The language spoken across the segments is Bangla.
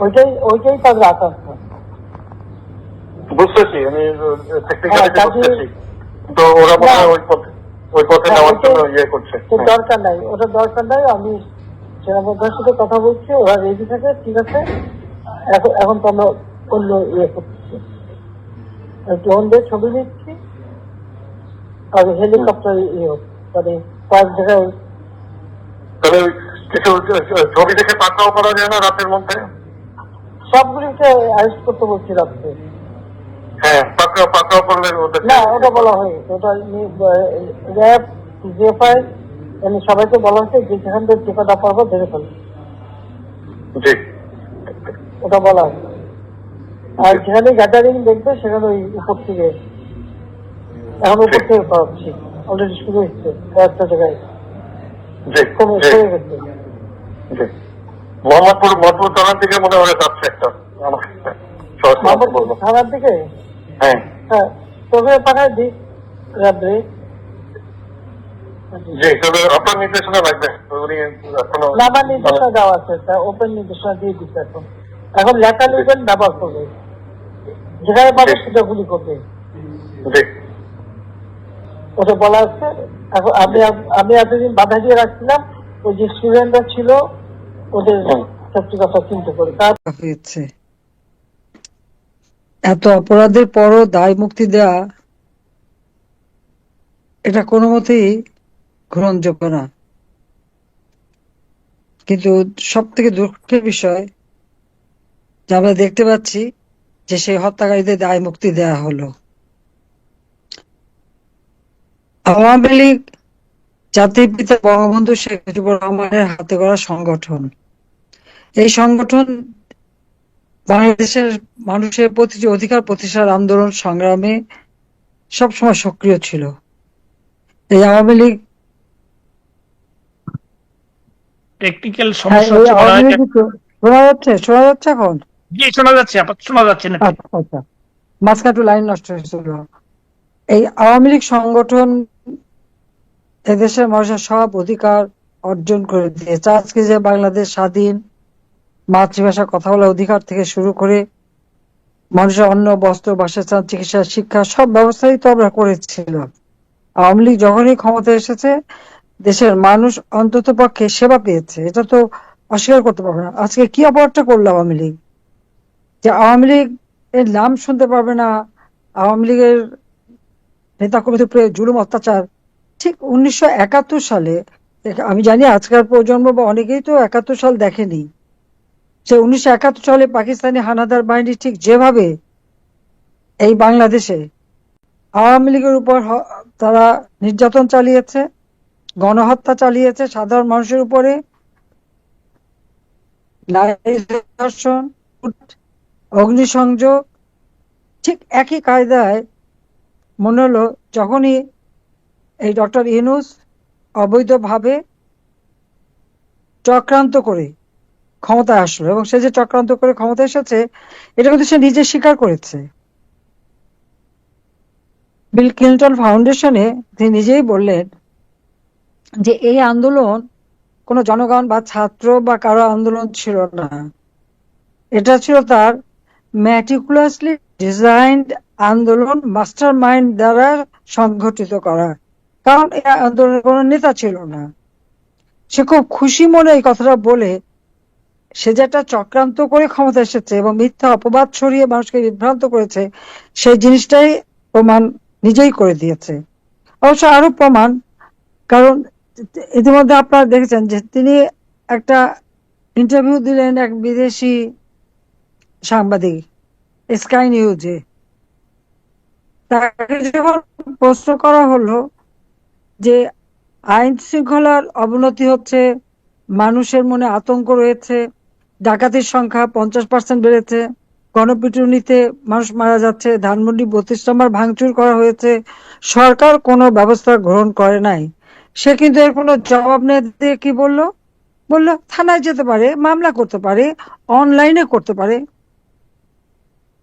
ওইটাই ওইটাই তাদের আকাঙ্ক্ষা বুঝতেছি আমি টেকনিক্যালি বুঝতেছি তো ওরা মনে হয় ওই পথে ওই পথে হ্যাঁ, নেওয়ার জন্য ইয়ে করছে। দরকার নাই ওটা দরকার নাই আমি সেনাবাহিনীর সাথে কথা বলছি ওরা রেডি থাকে ঠিক আছে। এখন এখন তো আমরা অন্য ইয়ে করতেছি ড্রোন দিয়ে ছবি নিচ্ছি আর হেলিকপ্টার ইয়ে। মানে কয়েক জায়গায় কিছু ছবি দেখে পাকড়াও করা যায় না রাতের মধ্যে? সবগুলিকে অ্যারেস্ট করতে বলছি রাত্রে। হ্যাঁ পাকড়াও পাকড়াও করলে না ওটা বলা হয়েছে ওটা র্যাব জিএফআই মানে সবাইকে বলা হয়েছে যে যেখান থেকে টিকাটা পারব ধরে ফেলবে জি। ওটা বলা হয়েছে আর যেখানে গ্যাদারিং দেখবে সেখানে ওই উপর থেকে এখন উপর থেকে করাচ্ছি অলরেডি শুরু হচ্ছে কয়েকটা জায়গায়। জি কমে গেছে। জি মোহাম্মদপুর মোহাম্মদপুর থানার দিকে মনে হয় যাচ্ছে একটা। থানার দিকে? হ্যাঁ। হ্যাঁ তোকে পাঠায় দিই র্যাবে জি তবে আপনার নির্দেশনা লাগবে উনি এখনও না নির্দেশনা দেওয়া আছে তা ওপেন নির্দেশনা দিয়ে দিচ্ছে এখন। এখন লেখা লিখবেন ব্যবহার করবে। যেখানে পাবে সেটা গুলি করবে। ওটা বলা আছে এখন আমি আমি এতদিন বাধা দিয়ে রাখছিলাম ওই যে স্টুডেন্টরা ছিল ওদের কথা চিন্তা করে। হয়েছে। এত অপরাধের পরও দায় মুক্তি দেওয়া এটা কোনো মতেই গ্রহণযোগ্য না। কিন্তু সব থেকে দুঃখের বিষয়, যে আমরা দেখতে পাচ্ছি যে সেই হত্যাকারীদের দায় মুক্তি দেয়া হলো। আওয়ামী লীগ জাতির পিতা বঙ্গবন্ধু শেখ মুজিবুর রহমানের হাতে গড়া সংগঠন। এই সংগঠন বাংলাদেশের মানুষের প্রতিটি অধিকার প্রতিষ্ঠার আন্দোলন সংগ্রামে সবসময় সক্রিয় ছিল। এই আওয়ামী লীগ টেকনিক্যাল সমস্যা শোনা যাচ্ছে শোনা যাচ্ছে এখন? জি শোনা যাচ্ছে শোনা যাচ্ছে না। আচ্ছা আচ্ছা। মাঝখানে একটু লাইন নষ্ট হয়েছিল এই আওয়ামী লীগ সংগঠন এদেশের মানুষের সব অধিকার অর্জন করে দিয়েছে। আজকে যে বাংলাদেশ স্বাধীন মাতৃভাষা কথা বলার অধিকার থেকে শুরু করে মানুষের অন্য বস্ত্র, বাসস্থান, চিকিৎসা, শিক্ষা সব ব্যবস্থাই তো আমরা করেছিলাম। আওয়ামী লীগ যখনই ক্ষমতায় এসেছে, দেশের মানুষ অন্তত পক্ষে সেবা পেয়েছে। এটা তো অস্বীকার করতে পারবে না। আজকে কি অপরাধটা করল আওয়ামী লীগ? যে আওয়ামী লীগ এর নাম শুনতে পারবে না, আওয়ামী লীগের নেতা কর্মীদের উপরে জুলুম, অত্যাচার। ঠিক উনিশশো একাত্তর সালে, আমি জানি আজকাল প্রজন্ম বা অনেকেই তো একাত্তর সাল দেখেনি। সে উনিশশো একাত্তর সালে পাকিস্তানি হানাদার বাহিনী ঠিক যেভাবে এই বাংলাদেশে আওয়ামী লীগের উপর তারা নির্যাতন চালিয়েছে, গণহত্যা চালিয়েছে, সাধারণ মানুষের উপরে অগ্নিসংযোগ, ঠিক একই কায়দায় মনে হলো যখনই এই ডক্টর ইনুস অবৈধভাবে চক্রান্ত করে ক্ষমতায় আসলো এবং সে যে চক্রান্ত করে ক্ষমতা এসেছে, এটা কিন্তু সে নিজে স্বীকার করেছে। বিল ক্লিন্টন ফাউন্ডেশনে তিনি নিজেই বললেন যে, এই আন্দোলন কোনো জনগণ বা ছাত্র বা কারও আন্দোলন ছিল না। এটা ছিল তার ম্যাটিকুলাসলি ডিজাইন্ড আন্দোলন মাস্টার মাইন্ড দ্বারা সংঘটিত করা। কারণ এই আন্দোলনের কোনো নেতা ছিল না। সে খুব খুশি মনে এই কথাটা বলে সে যেটা চক্রান্ত করে ক্ষমতা এসেছে এবং মিথ্যা অপবাদ ছড়িয়ে মানুষকে বিভ্রান্ত করেছে, সেই জিনিসটাই প্রমাণ নিজেই করে দিয়েছে। অবশ্য আরও প্রমাণ, কারণ ইতিমধ্যে আপনারা দেখেছেন যে তিনি একটা ইন্টারভিউ দিলেন এক বিদেশি সাংবাদিক স্কাই নিউজে তাকে যখন প্রশ্ন করা হলো যে আইন শৃঙ্খলার অবনতি হচ্ছে, মানুষের মনে আতঙ্ক রয়েছে ডাকাতির সংখ্যা পঞ্চাশ পার্সেন্ট বেড়েছে। গণপিটুনিতে মানুষ মারা যাচ্ছে। ধানমন্ডি বত্রিশ নম্বর ভাঙচুর করা হয়েছে। সরকার কোনো ব্যবস্থা গ্রহণ করে নাই। সে কিন্তু এর কোনো জবাব নেই দিয়ে কি বলল? বলল, থানায় যেতে পারে, মামলা করতে পারে, অনলাইনে করতে পারে।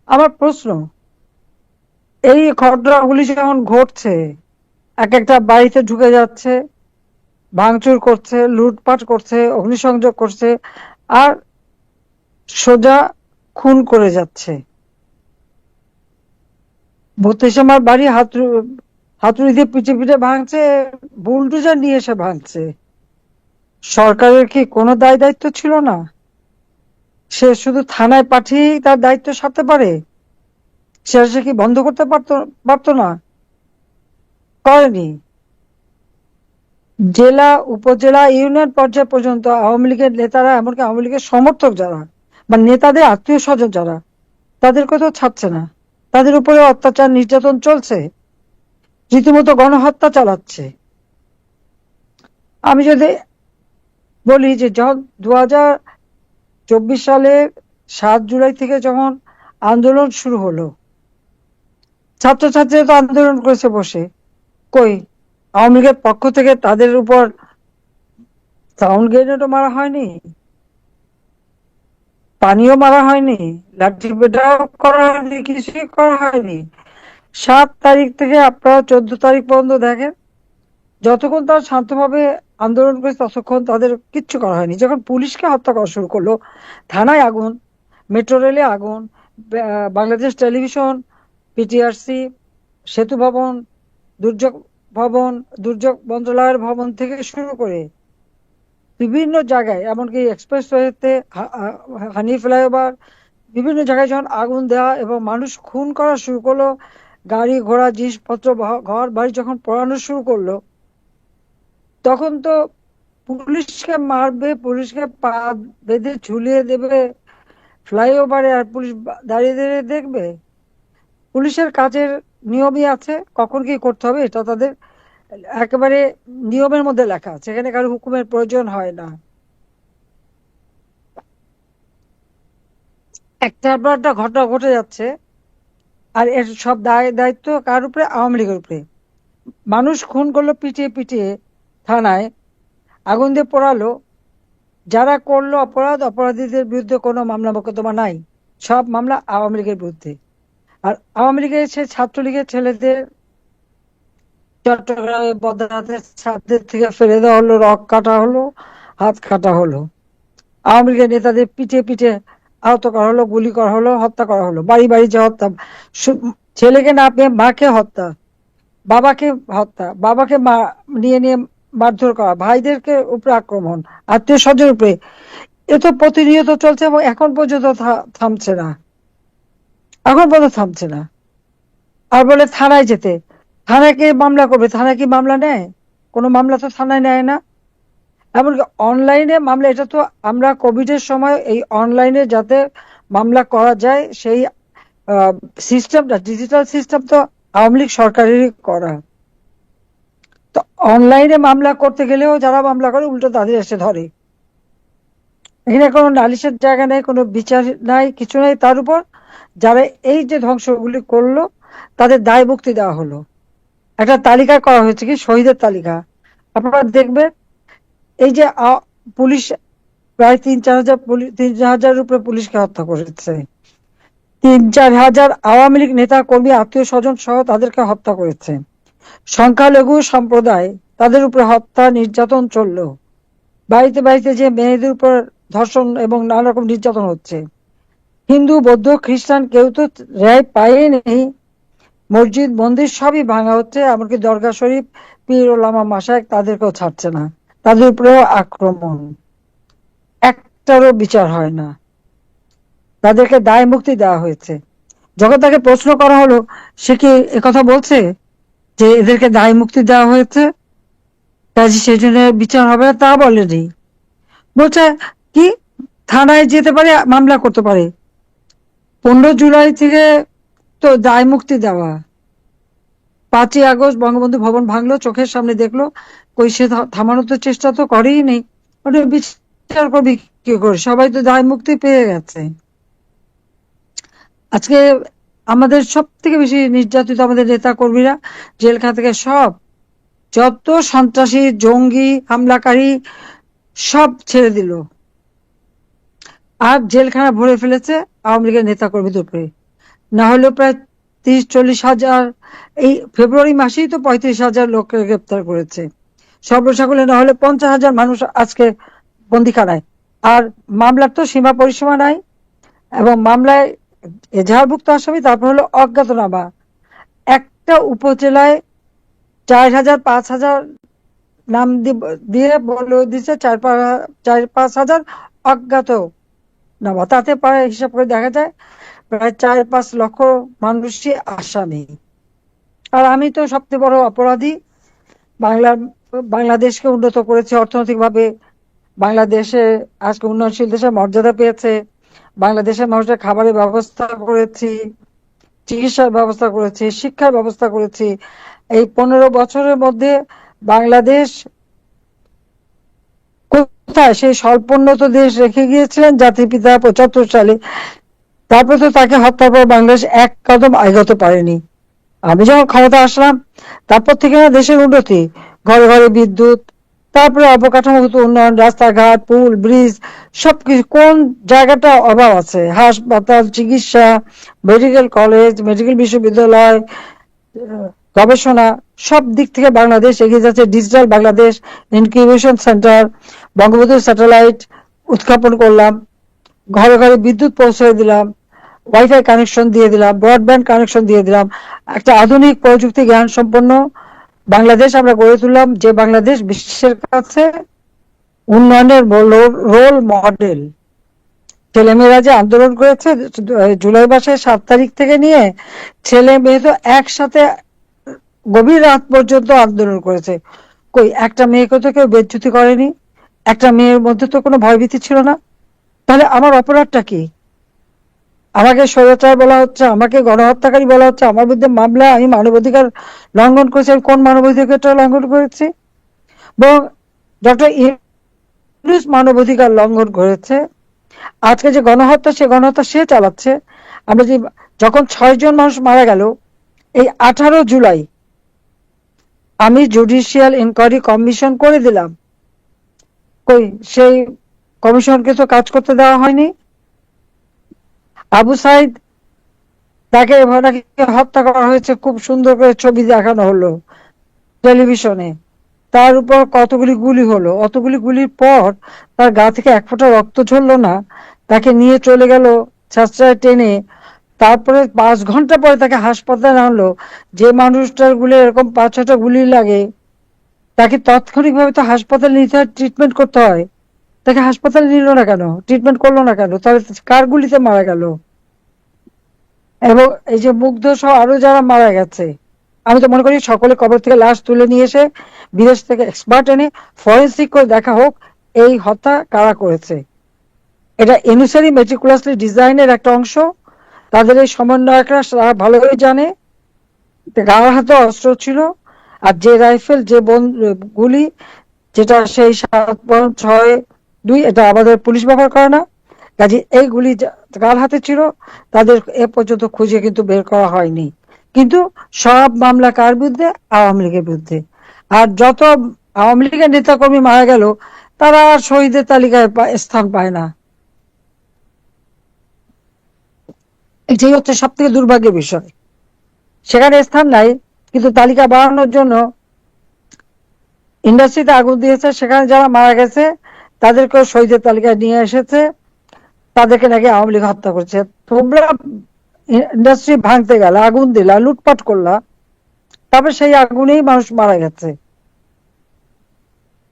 আমার প্রশ্ন, এই ঘটনাগুলি যখন ঘটছে এক একটা বাড়িতে ঢুকে যাচ্ছে, ভাঙচুর করছে, লুটপাট করছে, অগ্নিসংযোগ করছে, আর সোজা খুন করে যাচ্ছে। বত্রিশ আমার বাড়ি হাতুড়ি হাতুড়ি দিয়ে পিঠে পিঠে ভাঙছে, বুলডোজার নিয়ে এসে ভাঙছে। সরকারের কি কোনো দায় দায়িত্ব ছিল না? সে শুধু থানায় পাঠিয়েই তার দায়িত্ব সারতে পারে? সে সে কি বন্ধ করতে পারতো পারতো না? করেনি। জেলা, উপজেলা, ইউনিয়ন পর্যায় পর্যন্ত আওয়ামী লীগের নেতারা, এমনকি আওয়ামী লীগের সমর্থক যারা বা নেতাদের আত্মীয় স্বজন যারা তাদেরকে তো ছাড়ছে না। তাদের উপরে অত্যাচার, নির্যাতন চলছে। রীতিমতো গণহত্যা চালাচ্ছে। আমি যদি বলি যে যখন দু চব্বিশ সালের সাত জুলাই থেকে যখন আন্দোলন শুরু হলো, ছাত্রছাত্রীরা তো আন্দোলন করেছে বসে। কই? আওয়ামী লীগের পক্ষ থেকে তাদের উপর সাউন্ড গ্রেনেডও মারা হয়নি? পানিও মারা হয়নি, লাঠি পেটাও করা হয়নি, কিছুই করা হয়নি। সাত তারিখ থেকে আপনারা চোদ্দ তারিখ পর্যন্ত দেখেন, যতক্ষণ তারা শান্তভাবে আন্দোলন করেছে ততক্ষণ তাদের কিচ্ছু করা হয়নি। যখন পুলিশকে হত্যা করা শুরু করল, থানায় আগুন, মেট্রো রেলে আগুন বাংলাদেশ টেলিভিশন পিটিআরসি সেতু ভবন, দুর্যোগ ভবন, দুর্যোগ মন্ত্রণালয়ের ভবন থেকে শুরু করে বিভিন্ন জায়গায়, এমনকি এক্সপ্রেসওয়েতে হানি ফ্লাইওভার, বিভিন্ন জায়গায় যখন আগুন দেওয়া এবং মানুষ খুন করা শুরু করল, গাড়ি ঘোড়া, জিনিসপত্র ঘর, বাড়ি যখন পড়ানো শুরু করল, তখন তো পুলিশকে মারবে, পুলিশকে পা বেঁধে ঝুলিয়ে দেবে, ফ্লাইওভারে আর পুলিশ দাঁড়িয়ে দাঁড়িয়ে দেখবে? পুলিশের কাজের নিয়মই আছে, কখন কি করতে হবে, এটা তাদের একেবারে নিয়মের মধ্যে লেখা এখানে কারও হুকুমের প্রয়োজন হয় না। একটার পর একটা ঘটনা ঘটে যাচ্ছে, আর এর সব দায়, দায়িত্ব কার উপরে? আওয়ামী লীগের উপরে। মানুষ খুন করল, পিটিয়ে পিটিয়ে থানায় আগুন দিয়ে পোড়ালো। যারা করল অপরাধ, অপরাধীদের বিরুদ্ধে কোনো মামলা মোকদ্দমা নাই। সব মামলা আওয়ামী লীগের বিরুদ্ধে। আর আওয়ামী লীগের সে ছাত্রলীগের ছেলেদের চট্টগ্রামে বদরাতে ছাদদের থেকে ফেলে দেওয়া হলো, রক কাটা হলো, হাত কাটা হলো। আওয়ামী লীগের নেতাদের পিঠে পিঠে আহত করা হলো, গুলি করা হলো, হত্যা করা হলো। বাড়ি বাড়ি যে হত্যা ছেলেকে না পেয়ে মাকে হত্যা, বাবাকে হত্যা, বাবাকে মা, নিয়ে নিয়ে মারধর করা, ভাইদেরকে উপরে আক্রমণ, আত্মীয় স্বজন উপরে। এ তো প্রতিনিয়ত চলছে এবং এখন পর্যন্ত থামছে না। এখন পর্যন্ত থামছে না। আর বলে থানায় যেতে থানায় কে মামলা করবে? থানায় কি মামলা নেয়? কোনো মামলা তো থানায় নেয় না। এমনকি অনলাইনে মামলা, এটা তো আমরা কোভিডের সময় এই অনলাইনে যাতে মামলা করা যায়, সেই সিস্টেমটা, ডিজিটাল সিস্টেম তো আওয়ামী লীগ সরকারেরই করা। তো অনলাইনে মামলা করতে গেলেও যারা মামলা করে, উল্টো তাদের এসে ধরে। এখানে কোনো নালিশের জায়গা নেই, কোনো বিচার নাই, কিছু নাই। তার উপর যারা এই যে ধ্বংসগুলি করল, তাদের দায় মুক্তি দেওয়া হলো। একটা তালিকা করা হয়েছে কি? শহীদের তালিকা। আপনারা দেখবেন, এই যে পুলিশ, প্রায় তিন, চার হাজার পুলিশ তিন, চার হাজার উপরে পুলিশকে হত্যা করেছে। তিন, চার হাজার আওয়ামী লীগ নেতা, কর্মী, আত্মীয় স্বজন সহ তাদেরকে হত্যা করেছে। সংখ্যালঘু সম্প্রদায় তাদের উপরে হত্যা নির্যাতন চলল। বাড়িতে বাড়িতে যে মেয়েদের উপর ধর্ষণ এবং নানা রকম নির্যাতন হচ্ছে। হিন্দু, বৌদ্ধ, খ্রিস্টান কেউ তো রেহাই পায়নি। মসজিদ, মন্দির সবই ভাঙা হচ্ছে, এমনকি দরগা শরীফ, পীর ওলামা মাসায় তাদেরকেও ছাড়ছে না। তাদের উপরেও আক্রমণ। একটারও বিচার হয় না। তাদেরকে দায় মুক্তি দেওয়া হয়েছে। যখন তাকে প্রশ্ন করা হলো, সে কি কথা বলছে? যে এদেরকে দায় মুক্তি দেওয়া হয়েছে? কাজে সেই জন্য বিচার হবে না, তা বলেনি। বলছে, কি? থানায় যেতে পারে, মামলা করতে পারে। পনেরো জুলাই থেকে তো দায় মুক্তি দেওয়া। পাঁচই আগস্ট বঙ্গবন্ধু ভবন ভাঙলো, চোখের সামনে দেখল, কই সে থামানোর তো চেষ্টা তো করেই নেই। ওটা বিচার করবি কি করে? সবাই তো দায় মুক্তি পেয়ে গেছে। আজকে আমাদের সব থেকে বেশি নির্যাতিত আমাদের নেতা কর্মীরা জেলখানা থেকে সব, যত সন্ত্রাসী, জঙ্গি, হামলাকারী, সব ছেড়ে দিল। আর জেলখানা ভরে ফেলেছে আওয়ামী লীগের নেতা কর্মীদের উপরে। না হলেও প্রায় তিরিশ, চল্লিশ হাজার, এই ফেব্রুয়ারি মাসেই তো পঁয়ত্রিশ হাজার লোককে গ্রেপ্তার করেছে। সর্বসাকুলে না হলে পঞ্চাশ হাজার মানুষ আজকে বন্দিখানায়। আর মামলার তো সীমা পরিসীমা নাই, এবং মামলায় এজাহারভুক্ত আসামি, তারপর হলো অজ্ঞাতনামা। একটা উপজেলায় চার হাজার, পাঁচ হাজার নাম দিয়ে বলে দিচ্ছে চার পাঁচ চার, পাঁচ হাজার অজ্ঞাত নামা তাতে প্রায় হিসাব করে দেখা যায় প্রায় চার পাঁচ লক্ষ মানুষই আসামি আর আমি তো সবচেয়ে বড় অপরাধী। বাংলার বাংলাদেশকে উন্নত করেছে অর্থনৈতিকভাবে। বাংলাদেশে আজকে উন্নয়নশীল দেশের মর্যাদা পেয়েছে। বাংলাদেশের মানুষের খাবারের ব্যবস্থা করেছি, চিকিৎসার ব্যবস্থা করেছি, শিক্ষার ব্যবস্থা করেছি। এই পনেরো বছরের মধ্যে বাংলাদেশ কোথায়? সেই স্বল্পোন্নত দেশ রেখে গিয়েছিলেন জাতির পিতা পঁচাত্তর সালে। তারপর তো তাকে হত্যার পর বাংলাদেশ এক কদম আগতে পারেনি। আমি যখন ক্ষমতা আসলাম, তারপর থেকে না দেশের উন্নতি, ঘরে ঘরে বিদ্যুৎ, তারপরে অবকাঠামোগত উন্নয়ন, রাস্তাঘাট, পুল, ব্রিজ, সবকিছু, কোন জায়গাটা অভাব আছে? হাসপাতাল, চিকিৎসা, মেডিকেল কলেজ, মেডিকেল বিশ্ববিদ্যালয়, গবেষণা, সব দিক থেকে বাংলাদেশ এগিয়ে যাচ্ছে। Digital Bangladesh, incubation centre, Bangabandhu satellite উৎক্ষেপণ করলাম, ঘরে ঘরে বিদ্যুৎ পৌঁছে দিলাম ওয়াইফাই কানেকশন দিয়ে দিলাম ব্রডব্যান্ড কানেকশন দিয়ে দিলাম, একটা আধুনিক প্রযুক্তি জ্ঞান সম্পন্ন বাংলাদেশ আমরা গড়ে তুললাম, যে বাংলাদেশ বিশ্বের কাছে উন্নয়নের রোল মডেল। ছেলেমেয়েরা যে আন্দোলন করেছে, জুলাই মাসের সাত তারিখ থেকে নিয়ে ছেলে মেয়ে তো একসাথে গভীর রাত পর্যন্ত আন্দোলন করেছে। কই, একটা মেয়েকে তো কেউ বেচ্যুতি করেনি, একটা মেয়ের মধ্যে তো কোনো ভয়ভীতি ছিল না। তাহলে আমার অপরাধটা কি? আমাকে স্বৈরাচার বলা হচ্ছে, আমাকে গণহত্যাকারী বলা হচ্ছে, আমার বিরুদ্ধে মামলা, আমি মানবাধিকার লঙ্ঘন করেছি, আমি কোন মানবাধিকারটা লঙ্ঘন করেছি? এবং ডক্টর মানবাধিকার লঙ্ঘন করেছে। আজকে যে গণহত্যা, সে গণহত্যা সে চালাচ্ছে। আমরা যে যখন ছয় জন মানুষ মারা গেল, এই আঠারো জুলাই আমি জুডিশিয়াল ইনকোয়ারি কমিশন করে দিলাম। কই, সেই কমিশনকে তো কাজ করতে দেওয়া হয়নি। আবু সাইদ, তাকে হত্যা করা হয়েছে, খুব সুন্দর করে ছবি দেখানো হলো টেলিভিশনে। তার উপর কতগুলি গুলি হলো, অতগুলি গুলির পর তার গা থেকে এক ফোঁটা রক্ত ঝরলো না, তাকে নিয়ে চলে গেল ছাত্রায় টেনে তারপরে পাঁচ ঘণ্টা পরে তাকে হাসপাতালে আনলো যে মানুষটার গুলি এরকম পাঁচ ছটা গুলি লাগে, তাকে তাৎক্ষণিকভাবে তো হাসপাতালে নিতে হয় ট্রিটমেন্ট করতে হয়। তাকে হাসপাতালে নিল না কেন? ট্রিটমেন্ট করল না কেন? তাহলে কার গুলিতে মারা গেল? এবং এই যে মুগ্ধ সহ আরও যারা মারা গেছে, আমি তো মনে করি সকলে কবর থেকে লাশ তুলে নিয়ে এসে বিদেশ থেকে এক্সপার্ট এনে ফরেন্সিক করে দেখা হোক, এই হত্যা কারা করেছে? এটা এনুসারি মেট্রিকুলাসলি ডিজাইনের একটা অংশ। তাদের এই সমন্বয়করা তারা ভালোই জানে। গার হাতে অস্ত্র ছিল। আর যে রাইফেল যে গুলি, যেটা সেই সাত পয়েন্ট ছয় দুই, এটা আমাদের পুলিশ ব্যবহার করে না। কাজে এই গুলি যা- কার হাতে ছিল, তাদের এ পর্যন্ত খুঁজে কিন্তু বের করা হয়নি। কিন্তু সব মামলা কার বিরুদ্ধে? আওয়ামী লীগের বিরুদ্ধে। আর যত আওয়ামী লীগের নেতাকর্মী মারা গেল, তারা আর শহীদের তালিকায় স্থান পায় না। এটাই হচ্ছে সব থেকে দুর্ভাগ্যের বিষয়। সেখানে স্থান নাই, কিন্তু তালিকা বাড়ানোর জন্য ইন্ডাস্ট্রিতে আগুন দিয়েছে। সেখানে যারা মারা গেছে তাদেরকেও শহীদের তালিকায় নিয়ে এসেছে। তাদেরকে নাকি আওয়ামী লীগ হত্যা করছে। তোমরা ইন্ডাস্ট্রি ভাঙতে গেলে, আগুন দিলা, লুটপাট করলা তারপর সেই আগুনেই মানুষ মারা গেছে।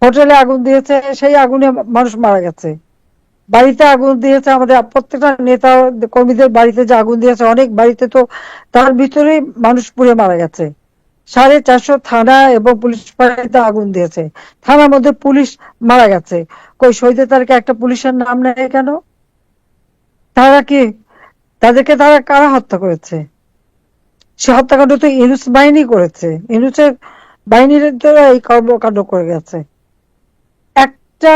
হোটেলে আগুন দিয়েছে, সেই আগুনে মানুষ মারা গেছে। বাড়িতে আগুন দিয়েছে, আমাদের প্রত্যেকটা নেতা কর্মীদের বাড়িতে যে আগুন দিয়েছে, অনেক বাড়িতে তো তার ভিতরেই মানুষ পুড়ে মারা গেছে। সাড়ে চারশো থানা এবং পুলিশ বাড়িতে আগুন দিয়েছে। থানার মধ্যে পুলিশ মারা গেছে। কই, শহীদের তালিকা একটা পুলিশের নাম নেই কেন? তারা কি, তাদেরকে তারা কারা হত্যা করেছে? সে হত্যাকাণ্ড তো ইনুস বাহিনী করেছে। ইনুসের বাহিনীর দ্বারা এই কর্মকাণ্ড করে গেছে। একটা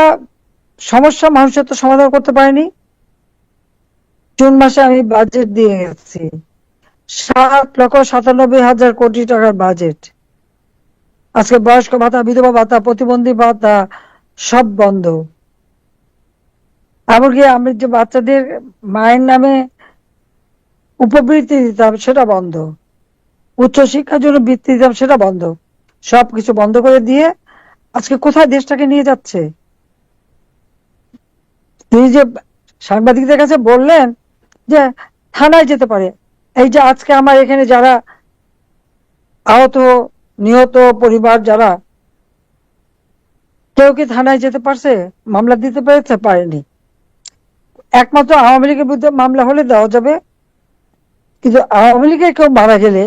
সমস্যা মানুষের তো সমাধান করতে পারেনি। জুন মাসে আমি বাজেট দিয়ে গেছি। সাত লক্ষ সাতানব্বই হাজার কোটি টাকার বাজেট আজকে বয়স্ক ভাতা, বিধবা ভাতা, প্রতিবন্ধী ভাতা, সব বন্ধ। এমনকি আমি যে বাচ্চাদের মায়ের নামে উপবৃত্তি দিতাম, সেটা বন্ধ। উচ্চ শিক্ষার জন্য বৃত্তি দিতাম, সেটা বন্ধ। সবকিছু বন্ধ করে দিয়ে আজকে কোথায় দেশটাকে নিয়ে যাচ্ছে? তিনি যে সাংবাদিকদের কাছে বললেন যে থানায় যেতে পারে। এই যে আজকে আমার এখানে যারা আহত, নিহত পরিবার যারা, কেউ কি থানায় যেতে পারছে? মামলা দিতে পেরেছে? পারেনি। একমাত্র আওয়ামী লীগের বিরুদ্ধে মামলা হলে দেওয়া যাবে। কিন্তু আওয়ামী লীগের কেউ মারা গেলে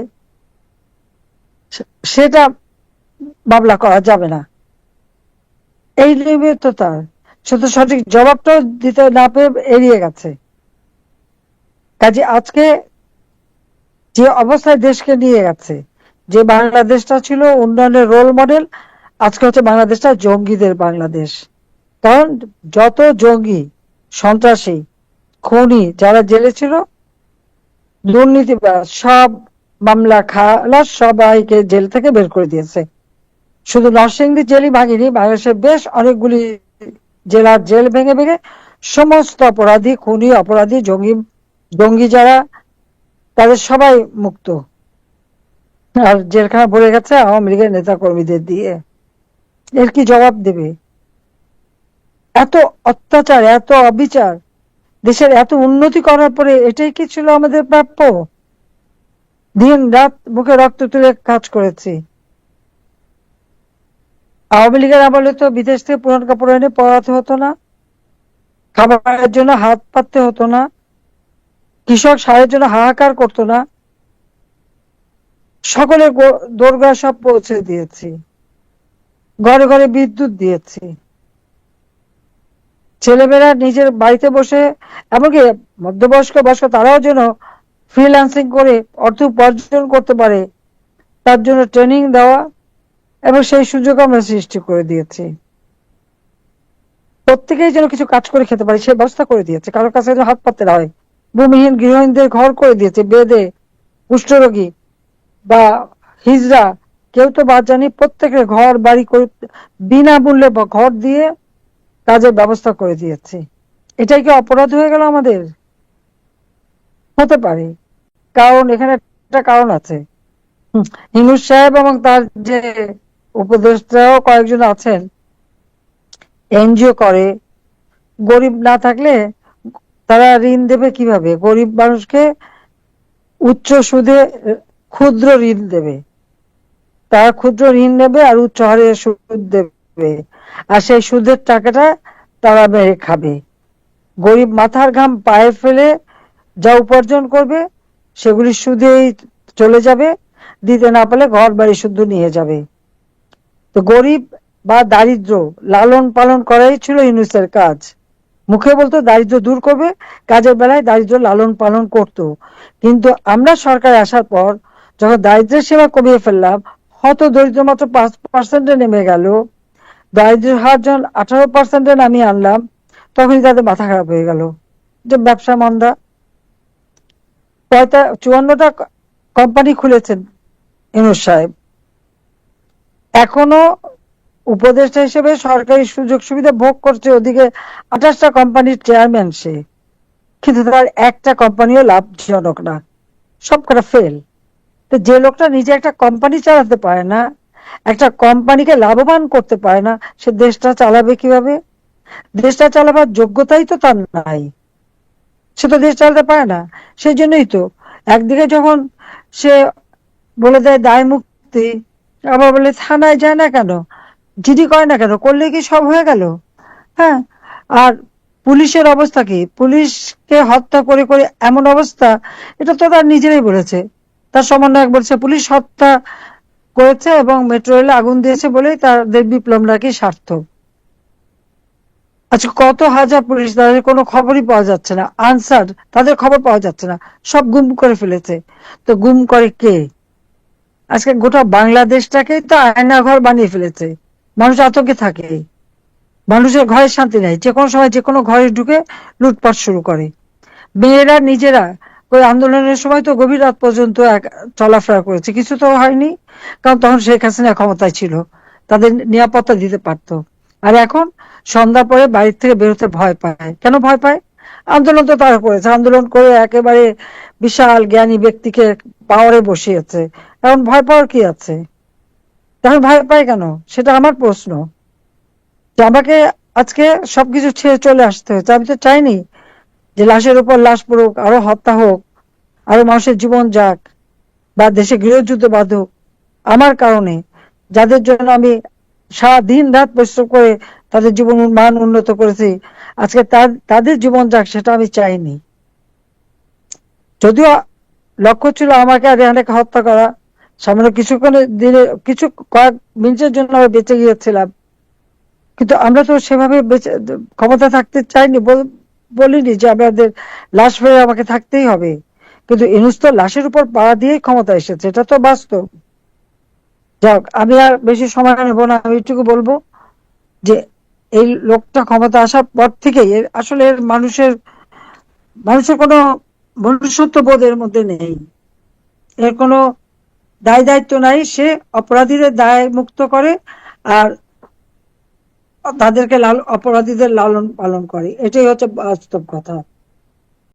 সেটা মামলা করা যাবে না। এই তার তো সঠিক জবাবটাও দিতে না পেয়ে এড়িয়ে গেছে। কাজে আজকে যে অবস্থায় দেশকে নিয়ে গেছে, যে বাংলাদেশটা ছিল উন্নয়নের রোল মডেল আজকে হচ্ছে বাংলাদেশটা জঙ্গিদের বাংলাদেশ। কারণ যত জঙ্গি সন্ত্রাসী, খনি যারা জেলে ছিল দুর্নীতিবাজ সব মামলা খালাস সবাইকে জেল থেকে বের করে দিয়েছে। শুধু নরসিংদী জেলই ভাঙেনি, বাংলাদেশের বেশ অনেকগুলি জেলার জেল ভেঙে ভেঙে সমস্ত অপরাধী, খুনি, অপরাধী, জঙ্গি জঙ্গি যারা, তাদের সবাই মুক্ত। আর জেলখানা ভরে গেছে আওয়ামী লীগের নেতা কর্মীদের দিয়ে। এর কি জবাব দেবে? এত অত্যাচার, এত অবিচার, দেশের এত উন্নতি করার পরে এটাই কি ছিল আমাদের প্রাপ্য? দিন রাত বুকে রক্ত তুলে কাজ করেছি। আওয়ামী লীগের আমলে তো বিদেশ থেকে পুরান কাপড় এনে পড়াতে হতো না, খাবারের জন্য হাত পাততে হতো না, কৃষক সারের জন্য হাহাকার করতো না, সকলের গো- দোরগোড়া সব পৌঁছে দিয়েছি, ঘরে ঘরে বিদ্যুৎ দিয়েছি। ছেলেমেয়েরা নিজের বাড়িতে বসে, এমনকি মধ্যবয়স্ক বয়স্ক তারাও যেন ফ্রিল্যান্সিং করে অর্থ উপার্জন করতে পারে, তার জন্য ট্রেনিং দেওয়া এবং সেই সুযোগ আমরা সৃষ্টি করে দিয়েছি। প্রত্যেকেই যেন কিছু কাজ করে খেতে পারে সেই ব্যবস্থা করে দিয়েছে। কারোর কাছে যেন হাত পাততে হয়। ভূমিহীন গৃহহীনদের ঘর করে দিয়েছে, বেদে, কুষ্ঠরোগী বা হিজড়া। কেউ তো বাদ জানি প্রত্যেকের ঘর বাড়ি করে, বিনামূল্যে ঘর দিয়ে কাজের ব্যবস্থা করে দিয়েছে। এটাই কি অপরাধ হয়ে গেল আমাদের? হতে পারে। কারণ এখানে একটা কারণ আছে। হুম, সাহেব এবং তার যে উপদেষ্টাও কয়েকজন আছেন এনজিও করে গরিব না থাকলে তারা ঋণ দেবে কীভাবে? গরিব মানুষকে উচ্চ সুদে ক্ষুদ্র ঋণ দেবে। তারা ক্ষুদ্র ঋণ নেবে আর উচ্চ হারে সুদ দেবে। আর সেই সুদের টাকাটা তারা মেরে খাবে। গরিব মাথার ঘাম পায়ে ফেলে যা উপার্জন করবে, সেগুলি সুদেই চলে যাবে, দিতে না পারলে ঘর বাড়ি শুদ্ধ নিয়ে যাবে। তো গরিব বা দারিদ্র লালন পালন করাই ছিল ইউনুসের কাজ। মুখে বলতো, দারিদ্র দূর করবে, কাজের বেলায় দারিদ্র লালন পালন করত। কিন্তু আমরা সরকারে আসার পর, যখন দারিদ্র্যের সীমা কমিয়ে ফেললাম হয়তো দরিদ্র মাত্র পাঁচ পার্সেন্টে নেমে গেল। দারিদ্র্যের হার যখন আঠারো পার্সেন্টে নামিয়ে আনলাম, তখনই তাদের মাথা খারাপ হয়ে গেল। যে ব্যবসা মন্দা। পঁয়তা চুয়ান্নটা কোম্পানি খুলেছেন ইনুস সাহেব। এখনও উপদেষ্টা হিসেবে সরকারি সুযোগ সুবিধা ভোগ করছে ওদিকে আঠাশটা কোম্পানির চেয়ারম্যান সে। কিন্তু তার একটা কোম্পানিও লাভজনক না। সব কটা ফেল তো যে লোকটা নিজে একটা কোম্পানি চালাতে পারে না একটা কোম্পানিকে লাভবান করতে পারে না, সে দেশটা চালাবে কীভাবে? দেশটা চালাবার যোগ্যতাই তো তার নাই। সে তো দেশ চালাতে পারে না। সেই জন্যই তো একদিকে যখন সে বলে দেয় দায় মুক্তি, আবার বলে থানায় যায় না কেন? জিডি করে না কেন? করলে কি সব হয়ে গেল? হ্যাঁ? আর পুলিশের অবস্থা কি? পুলিশকে হত্যা করে করে এমন অবস্থা, এটা তো তার নিজেরাই বলেছে। তার সমন্বয়ক বলছে, পুলিশ হত্যা করেছে এবং মেট্রো রেলে আগুন দিয়েছে বলেই তাদের বিপ্লব নাকি সার্থক। আচ্ছা কত হাজার পুলিশ, তাদের কোনো খবরই পাওয়া যাচ্ছে না। আনসার তাদের খবর পাওয়া যাচ্ছে না। সব গুম করে ফেলেছে। তো গুম করে কে? আজকে গোটা বাংলাদেশটাকে তো আয়না ঘর বানিয়ে ফেলেছে। মানুষ আতঙ্কে থাকে। মানুষের ঘরে শান্তি নেই। যে কোনো সময় যে কোনো ঘরে ঢুকে লুটপাট শুরু করে। মেয়েরা, নিজেরা ওই আন্দোলনের সময় তো গভীর রাত পর্যন্ত এক- চলাফেরা করেছে। কিছু তো হয়নি, কারণ তখন শেখ হাসিনা ক্ষমতায় ছিল। তাদের নিরাপত্তা দিতে পারতো। আর এখন সন্ধ্যা পরে বাড়ির থেকে বেরোতে ভয় পায়। কেন ভয় পায়? আন্দোলন তো তারা করেছে। আন্দোলন করে একেবারে বিশাল জ্ঞানী ব্যক্তিকে পাওয়ারে বসিয়েছে। এখন ভয় পাওয়ার কি আছে? এখন ভয় পায় কেন? সেটা আমার প্রশ্ন। যে আমাকে আজকে সবকিছু ছেড়ে চলে আসতে হয়েছে। আমি তো চাইনি যে লাশের উপর লাশ পড়ুক, আরও হত্যা হোক, আরও মানুষের জীবন যাক, বা দেশে গৃহযুদ্ধ বাঁধুক, আমার কারণে, যাদের জন্য আমি সারা দিন রাত পরিশ্রম করে তাদের জীবন মান উন্নত করেছি, আজকে তাদের জীবন যাক, সেটা আমি চাইনি। যদিও লক্ষ্য ছিল আমাকে আর রেহানাকে হত্যা করা সামান্য কিছুক্ষণের দিনে, কিছু কয়েক মিনিটের জন্য আমি বেঁচে গিয়েছিলাম। কিন্তু আমরা তো সেভাবে বেঁচে ক্ষমতা থাকতে চাইনি বলিনি যে আমাদের লাশ হয়ে আমাকে থাকতেই হবে। কিন্তু ইনুস তো লাশের উপর পাড়া দিয়েই ক্ষমতা এসেছে, এটা তো বাস্তব। যাক, আমি আর বেশি সময় নেব না, আমি এটুকু বলব যে এই লোকটা ক্ষমতা আসার পর থেকেই আসলে এর মানুষের মানুষের কোনো মনুষ্যত্ব বোধ এর মধ্যে নেই। এর কোনো দায় দায়িত্ব নাই, সে অপরাধীদের দায় মুক্ত করে আর তাদেরকে লাল অপরাধীদের লালন পালন করে। এটাই হচ্ছে বাস্তব কথা।